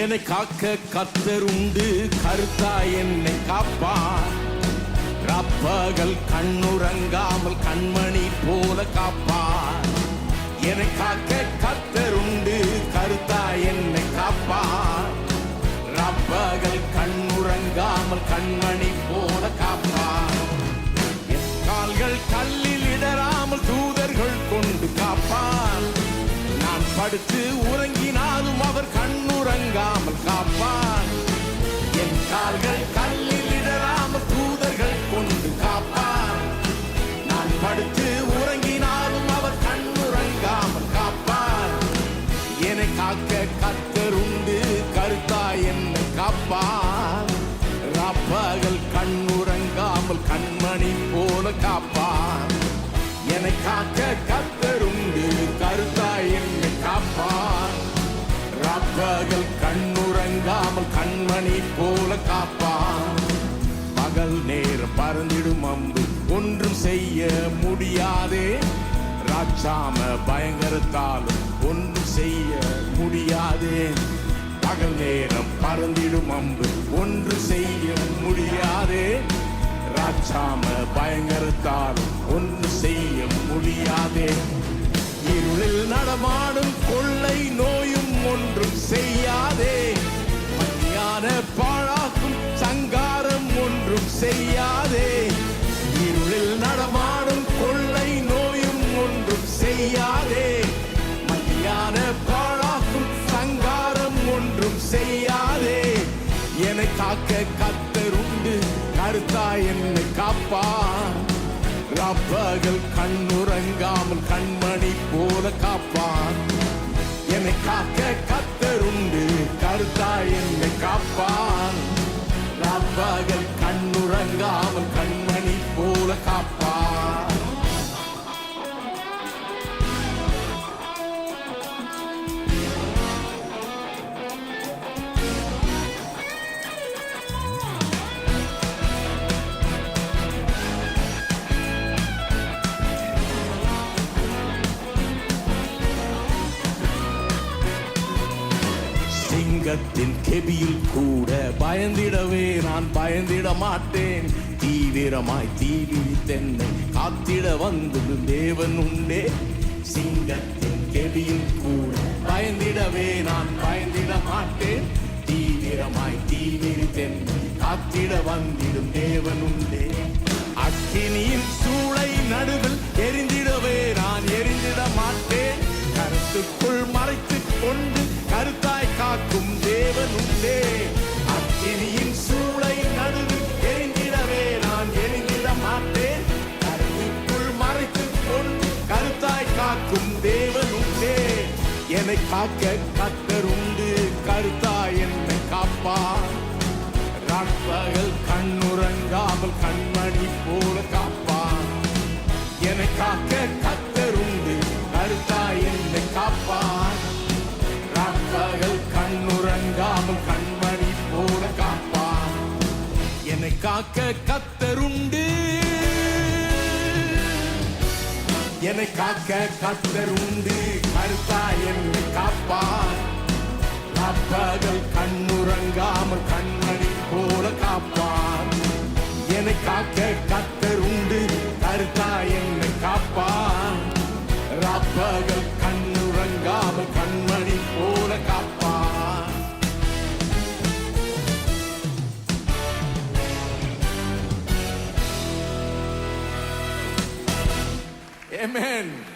என்னை காக்க கத்தர் உண்டு கருத்தா என்னை காப்பார். ரப்பகல் கண்ணுறங்காமல் கண்மணி போல காப்பார். என்னை காக்க கத்தர் உண்டு கருத்தா என்னை காப்பார். ரப்பகல் கண்ணுறங்காமல் கண்மணி போல காப்பார். என் கால்கள் கல்லில் இடராமல் தூதர்கள் கொண்டு காப்பார். நான் படுத்து உறங்கி கண்மணி போல காப்பான். பகல் நேரம் பறந்திடும் அம்பு ஒன்றும் செய்ய முடியாதே. ராட்சாம பயங்கரத்தாலும் ஒன்றும் செய்ய முடியாதே. பகல் நேரம் பறந்திடும் அம்பு ஒன்று செய்ய முடியாதே. ராட்சாம பயங்கரத்தாலும் ஒன்று செய்ய முடியாதே. இருளில் நடமாடும் கொள்ளை நோயும் ஒன்றும் செய்யாதே. மத்தியான பாழாக்கும் சங்காரம் ஒன்றும் செய்யாதே. இருளில் நடமாடும் கொள்ளை நோயும் ஒன்றும் செய்யாதே. மத்தியான பாழாக்கும் சங்காரம் ஒன்றும் செய்யாதே. என்னை காக்க கத்தருண்டு கருத்தா என்னை காப்பா ரப்பகல் கண்ணுறங்காமல் கண்மணி போல காப்பான் என்னை காக்க கத்தருண்டு கருத்தா என்னை காப்பான். ரப்பகல் கண்ணுறங்காமல் கண்மணி போல காப்பான். சிங்கத்தின் கெபியில் கூட பயந்திடவே நான் பயந்திட மாட்டேன். தீவிரமாய் தீவிரித்தென்னை காத்திட வந்து தேவன் உண்டே. சிங்கத்தின் கெபியில் கூட பயந்திடவே நான் பயந்திட மாட்டேன். தீவிரமாய் தீவிரி தென்னை காத்திட வந்திடும் தேவன் உண்டே. அக்கினியின் சூளை நடுவில் எரிந்து என்னை காக்க கத்தர் உண்டு கருத்தா என்னை காப்பார் ராப்பகல் கண்ணுறங்காமல் கண்மணி போல காப்பான் என்னை காக்க கத்தருண்டு கருத்தா என்னை காப்பான் ராப்பகல் கண்ணுறங்காமல் கண்மணி போல காப்பான் என்னை காக்க கத்தருண்டு என்னை காக்க கத்தருண்டு கருத்தா என்னை காப்பார். ராப்பகல் கண்ணுறங்காமல் கண்மணி போல காப்பார். என்னை காக்க Amen.